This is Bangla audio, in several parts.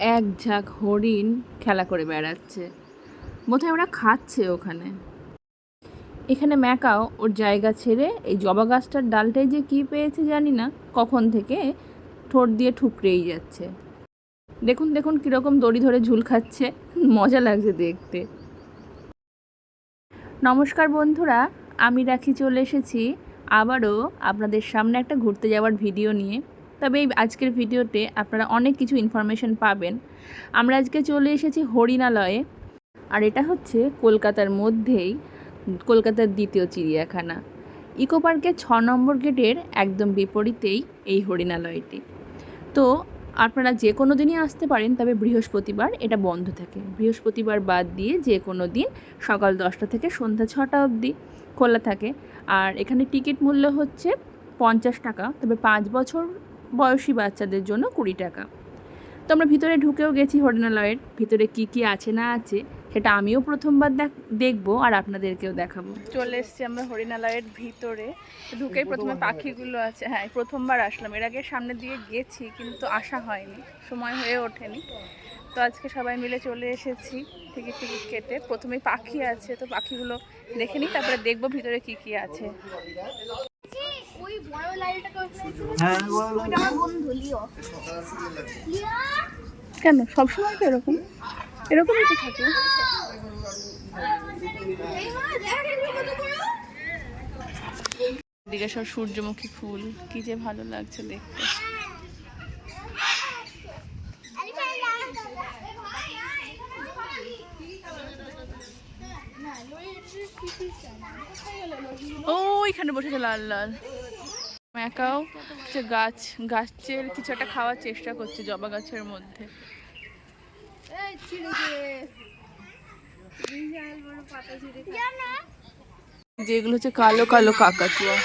এক ঝাঁক হরিণ খেলা করে বেড়াচ্ছে। বোধহয় ওরা খাচ্ছে ওখানে। এখানে ম্যাকাও ওর জায়গা ছেড়ে এই জবা গাছটার ডালটায় যে কী পেয়েছে জানি না, কখন থেকে ঠোঁট দিয়ে ঠুকরেই যাচ্ছে। দেখুন দেখুন কীরকম দড়ি ধরে ঝুল খাচ্ছে। মজা লাগছে দেখতে। নমস্কার বন্ধুরা, আমি রাখি চলে এসেছি আবারও আপনাদের সামনে একটা ঘুরতে যাওয়ার ভিডিও নিয়ে। তবে এই আজকের ভিডিওতে আপনারা অনেক কিছু ইনফরমেশন পাবেন। আমরা আজকে চলে এসেছি হরিণালয়ে, আর এটা হচ্ছে কলকাতার মধ্যেই, কলকাতার দ্বিতীয় চিড়িয়াখানা। ইকো পার্কের ছ নম্বর গেটের একদম বিপরীতেই এই হরিণালয়টি। তো আপনারা যে কোনো দিনই আসতে পারেন, তবে বৃহস্পতিবার এটা বন্ধ থাকে। বৃহস্পতিবার বাদ দিয়ে যে কোনো দিন সকাল দশটা থেকে সন্ধ্যা ছটা অবধি খোলা থাকে। আর এখানে টিকিট মূল্য হচ্ছে পঞ্চাশ টাকা, তবে পাঁচ বছর বয়সী বাচ্চাদের জন্য কুড়ি টাকা। তো আমরা ভিতরে ঢুকেও গেছি হরিণালয়ের ভিতরে কি কি আছে না আছে সেটা আমিও প্রথমবার দেখ দেখব আর আপনাদেরকেও দেখাবো। চলে এসছি আমরা হরিণালয়ের ভিতরে। ঢুকেই প্রথমে পাখিগুলো আছে হ্যাঁ প্রথমবার আসলাম। এর আগে সামনে দিয়ে গেছি কিন্তু আসা হয়নি সময় হয়ে ওঠেনি। তো আজকে সবাই মিলে চলে এসেছি টিকিট টিকিট কেটে। প্রথমে পাখি আছে তো পাখিগুলো দেখে নিই তারপরে দেখব ভিতরে কি কি আছে। ওই বড় লাইটটাকে হ্যাঁ বন্ধু লিও। কেন? সবসময় তো এরকম? এরকমই তো থাকে। এদিকে সব সূর্যমুখী ফুল কি যে ভালো লাগছে দেখতে। ও ওইখানে বসেছে লাল লাল। ম্যাকাও হচ্ছে গাছ গাছের কিছু একটা খাওয়ার চেষ্টা করছে জবা গাছের মধ্যে। যেগুলো হচ্ছে কালো কালো কাকাতুয়া।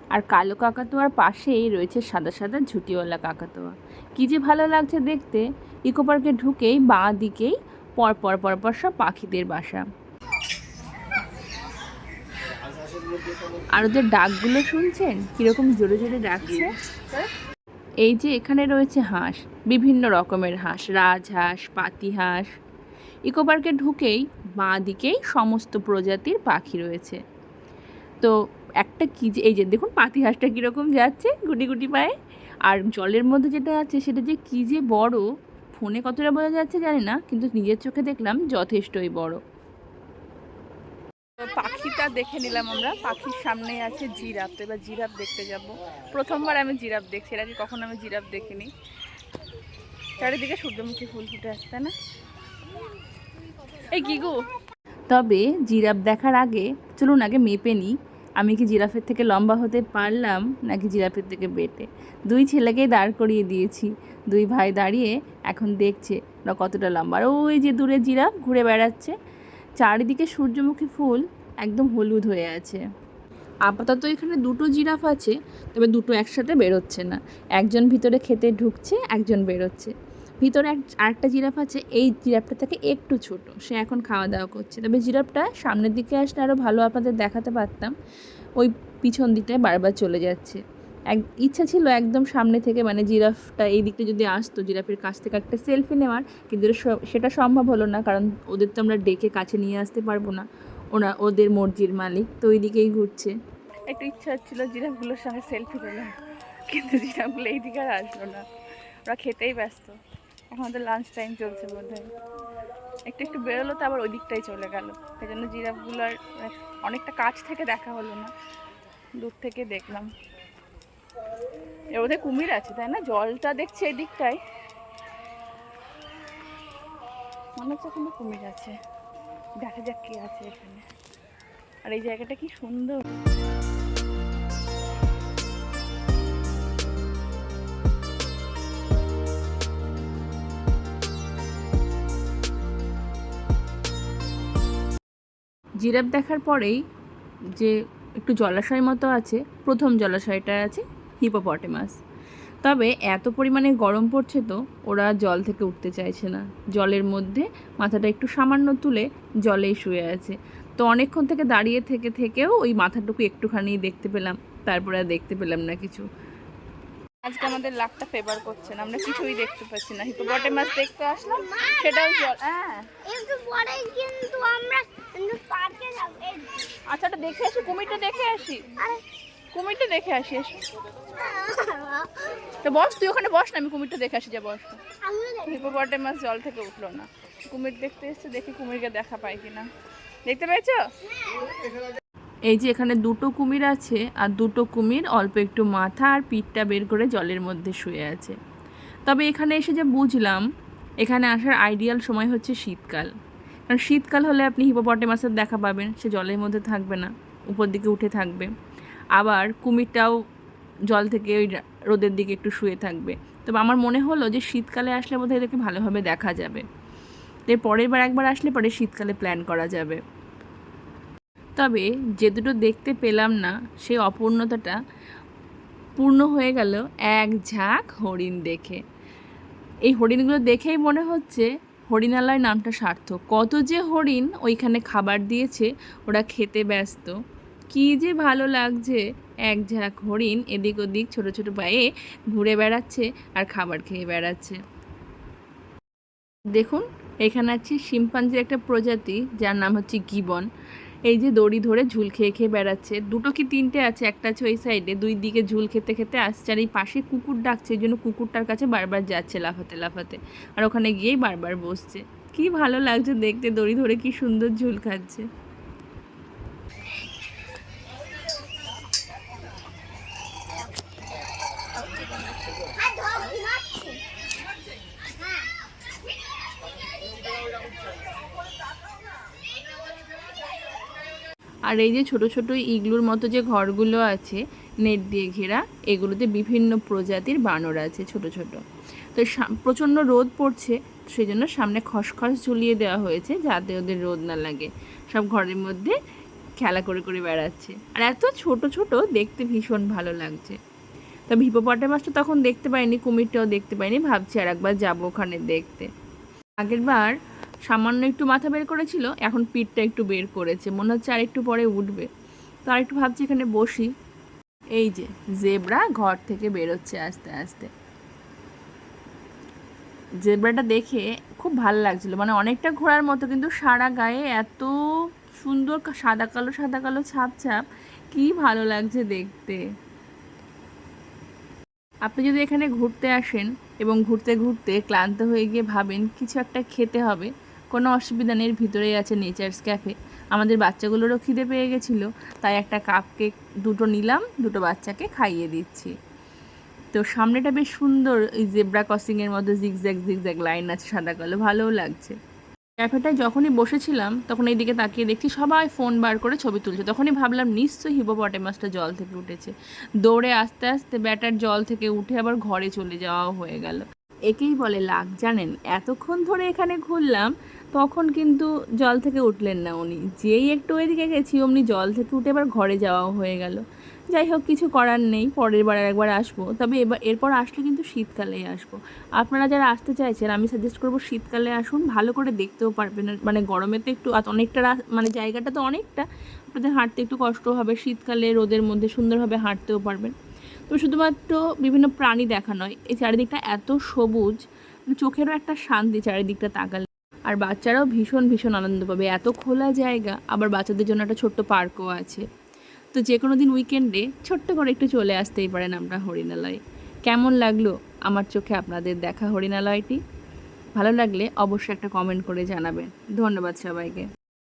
আর কালো কাকাতুয়ার পাশেই রয়েছে সাদা সাদা ঝুটিওয়ালা কাকাতুয়া। কি যে ভালো লাগছে দেখতে ইকো পার্কে ঢুকেই বাঁ দিকেই পর পর পর পর সব পাখিদের বাসা। আর ওদের ডাকগুলো শুনছেন? কীরকম জোরে জোরে ডাকছে? এই যে এখানে রয়েছে হাঁস, বিভিন্ন রকমের হাঁস, রাজহাঁস পাতি হাঁস ইকো পার্কে ঢুকেই বাঁ দিকেই সমস্ত প্রজাতির পাখি রয়েছে। তো একটা কি যে, এই যে দেখুন পাতি হাঁসটা কীরকম যাচ্ছে, গুটি গুটি পায়ে। আর জলের মধ্যে যেটা আছে, সেটা যে কী যে বড় ফোনে কতটা বোঝা যাচ্ছে জানি না কিন্তু নিজের চোখে দেখলাম যথেষ্টই বড়। পাখিটা দেখে নিলাম আমরা। পাখির সামনেই আছে জিরাফ। তো এবার জিরাফ দেখতে যাব। প্রথমবার আমি জিরাফ দেখছি এর আগে কখনো আমি জিরাফ দেখিনি। চারিদিকে সূর্যমুখী ফুল ফুটে আসছে না? এই কি গো তবে জিরাফ দেখার আগে চলুন আগে মেপে নিই। আমি কি জিরাফের থেকে লম্বা হতে পারলাম নাকি জিরাফের থেকে বেটে? দুই ছেলেকেই দাঁড় করিয়ে দিয়েছি। দুই ভাই দাঁড়িয়ে এখন দেখছে ওরা কতটা লম্বা। আর ওই যে দূরে জিরাফ ঘুরে বেড়াচ্ছে, চারিদিকে সূর্যমুখী ফুল একদম হলুদ হয়ে আছে। আপাতত এখানে দুটো জিরাফ আছে, তবে দুটো একসাথে বেরোচ্ছে না। একজন ভিতরে খেতে ঢুকছে, একজন বেরোচ্ছে। ভিতরে এক, আরেকটা জিরাফ আছে, এই জিরাফটা থেকে একটু ছোট। সে এখন খাওয়া দাওয়া করছে। তবে জিরাফটা সামনের দিকে আসলে আরও ভালো আপনাদের দেখাতে পারতাম। ওই পিছন দিকটায় বারবার চলে যাচ্ছে। এক, ইচ্ছা ছিল একদম সামনে থেকে মানে জিরাফটা এই দিকটা যদি আসতো, জিরাফের কাছ থেকে একটা সেলফি নেওয়ার, কিন্তু সেটা সম্ভব হলো না, কারণ ওদের তো আমরা ডেকে কাছে নিয়ে আসতে পারব না। ওরা, ওদের মর্জির মালিক, তো ওই দিকেই ঘুরছে। একটা ইচ্ছা হচ্ছিল জিরাফগুলোর সঙ্গে সেলফি তোলা কিন্তু জিরাফগুলো এই দিকে আর আসলো না। ওরা খেতেই ব্যস্ত। ওদের লাঞ্চ টাইম চলছে বোধ হয় একটু একটু বেরোলো তো আবার ওই দিকটাই চলে গেল। সেই জন্য জিরাফগুলোর অনেকটা কাছ থেকে দেখা হলো না। দূর থেকে দেখলাম। এর মধ্যে কুমির আছে, তাই না? জলটা দেখছি এই মনে হচ্ছে কোনো কুমির আছে। দেখা যাক কি আছে এখানে। আর এই জায়গাটা কি সুন্দর। জিরাফ দেখার পরেই যে একটু জলাশয় মতো আছে, প্রথম জলাশয়টা আছে হিপোপটেমাস। তবে এত পরিমাণে গরম পড়ছে তো, ওরা জল থেকে উঠতে চাইছে না। জলের মধ্যে মাথাটা একটু সামান্য তুলে জলেই শুয়ে আছে। তো অনেকক্ষণ থেকে দাঁড়িয়ে থেকে থেকেও ওই মাথাটুকু একটুখানি দেখতে পেলাম, তারপরে আর দেখতে পেলাম না কিছু। আজকে আমাদের লাকটা ফেভার করছে না, আমরা কিছুই দেখতে পাচ্ছি না। হিপোপটে মাছ দেখতে আসলাম, সেটাও জল হ্যাঁ একটু পরে কিন্তু আমরা কিন্তু পার্কে যাব এই আচ্ছা ওটা দেখে আসি, কুমিরটা দেখে আসি। কুমিরটা দেখে আসি, এসো। তো বস, তুই ওখানে বস না, আমি কুমিরটা দেখে আসি, যা বস। হিপোপটে মাছ জল থেকে উঠল না। কুমির দেখতে এসছে, দেখি কুমিরকে দেখা পাই কিনা। দেখতে পেয়েছ? এই যে এখানে দুটো কুমির আছে, আর দুটো কুমির অল্প একটু মাথা আর পিঠটা বের করে জলের মধ্যে শুয়ে আছে। তবে এখানে এসে যে বুঝলাম, এখানে আসার আইডিয়াল সময় হচ্ছে শীতকাল। কারণ শীতকাল হলে আপনি হিপোপটে মাছের দেখা পাবেন, সে জলের মধ্যে থাকবে না, উপর দিকে উঠে থাকবে। আবার কুমিরটাও জল থেকে ওই রোদের দিকে একটু শুয়ে থাকবে। তবে আমার মনে হলো যে শীতকালে আসলে বোধহয় এদেরকে ভালোভাবে দেখা যাবে। এর পরের বার একবার আসলে পরে শীতকালে প্ল্যান করা যাবে। তবে যে দুটো দেখতে পেলাম না, সেই অপূর্ণতাটা পূর্ণ হয়ে গেল এক ঝাঁক হরিণ দেখে। এই হরিণগুলো দেখেই মনে হচ্ছে হরিণালয় নামটা সার্থক। কত যে হরিণ ওইখানে খাবার দিয়েছে, ওরা খেতে ব্যস্ত। কী যে ভালো লাগছে, এক ঝাঁক হরিণ এদিক ওদিক ছোট ছোট পায়ে ঘুরে বেড়াচ্ছে আর খাবার খেয়ে বেড়াচ্ছে। দেখুন, এখানে আছে শিম্পাঞ্জির একটা প্রজাতি, যার নাম হচ্ছে গিবন। এই যে দড়ি ধরে ঝুল খেয়ে খেয়ে বেড়াচ্ছে। দুটো কি তিনটে আছে? একটা আছে ওই সাইডে দুই দিকে ঝুল খেতে খেতে আসছে আর এই পাশে কুকুর ডাকছে। এই জন্য কুকুরটার কাছে বারবার যাচ্ছে লাফাতে লাফাতে। আর ওখানে গিয়েই বারবার বসছে। কি ভালো লাগছে দেখতে। দড়ি ধরে কি সুন্দর ঝুল খাচ্ছে আর ধর ঘুমাচ্ছে হ্যাঁ আর এই যে ছোট ছোট ইগলুর মতো যে ঘরগুলো আছে, নেট দিয়ে ঘেরা, এগুলোতে বিভিন্ন প্রজাতির বানর আছে ছোট ছোট। তো প্রচণ্ড রোদ পড়ছে সেই জন্য সামনে খসখস ঝুলিয়ে দেওয়া হয়েছে যাতে ওদের রোদ না লাগে। সব ঘরের মধ্যে খেলা করে করে বেড়াচ্ছে। আর এত ছোট ছোট, দেখতে ভীষণ ভালো লাগছে। তবে হিপোপটে মাছটা তখন দেখতে পাইনি কুমিরটাও দেখতে পাইনি ভাবছি আর একবার যাব ওখানে দেখতে। আগের বার সামান্য একটু মাথা বের করেছিল, এখন পিঠটা একটু বের করেছে। মনে হচ্ছে আর একটু পরে উঠবে। তো আর একটু ভাবছি এখানে বসি। এই যে, জেব্রা ঘর থেকে বেরোচ্ছে আস্তে আস্তে। জেব্রাটা দেখে খুব ভালো লাগছিল। মানে অনেকটা ঘোড়ার মতো, কিন্তু সারা গায়ে এত সুন্দর সাদা কালো সাদা কালো ছাপ ছাপ। কি ভালো লাগছে দেখতে। আপনি যদি এখানে ঘুরতে আসেন এবং ঘুরতে ঘুরতে ক্লান্ত হয়ে গিয়ে ভাবেন, কিছু একটা খেতে হবে কোনো অসুবিধা নেই, ভিতরেই আছে নেচার্স ক্যাফে আমাদের বাচ্চাগুলোরও খিদে পেয়ে গেছিল, তাই একটা কাপ কেক দুটো নিলাম, দুটো বাচ্চাকে খাইয়ে দিচ্ছি। তো সামনেটা বেশ সুন্দর, এই জেব্রা ক্রসিংয়ের মধ্যে জিগজ্যাগ জিগজ্যাগ লাইন আছে সাদা কালো, ভালোও লাগছে। ক্যাফেটায় যখনই বসেছিলাম, তখন এই দিকে তাকিয়ে দেখছি সবাই ফোন বার করে ছবি তুলছে। তখনই ভাবলাম, নিশ্চয়ই হিপোপটেমাসটা জল থেকে উঠেছে। দৌড়ে আস্তে আস্তে ব্যাটার জল থেকে উঠে আবার ঘরে চলে যাওয়াও হয়ে গেল। একেই বলে লাগ, জানেন? এতক্ষণ ধরে এখানে ঘুরলাম, তখন কিন্তু জল থেকে উঠলেন না উনি। যেই একটু ওইদিকে গেছি, অমনি জল থেকে উঠে এবার ঘরে যাওয়াও হয়ে গেল। যাই হোক, কিছু করার নেই, পরের বার একবার আসব। তবে এবার, এরপর আসলে কিন্তু শীতকালেই আসব। আপনারা যারা আসতে চাইছেন, আমি সাজেস্ট করব শীতকালে আসুন, ভালো করে দেখতেও পারবেন। মানে গরমে তো একটু অনেকটা মানে জায়গাটা তো অনেকটা, আপনাদের হাঁটতে একটু কষ্ট হবে। শীতকালে রোদের মধ্যে সুন্দরভাবে হাঁটতেও পারবেন। তো শুধুমাত্র বিভিন্ন প্রাণী দেখা নয়, এই চারিদিকটা এত সবুজ, চোখেরও একটা শান্তি চারিদিকটা তাকালে। আর বাচ্চারাও ভীষণ ভীষণ আনন্দ পাবে। এত খোলা জায়গা, আবার বাচ্চাদের জন্য একটা ছোট্ট পার্কও আছে। তো যে কোনো দিন উইকেন্ডে ছোট্ট করে একটু চলে আসতেই পারেন আমরা হরিণালয়। কেমন লাগল আমার চোখে আপনাদের দেখা হরিণালয়টি? ভালো লাগলে অবশ্যই একটা কমেন্ট করে জানাবেন। ধন্যবাদ সবাইকে।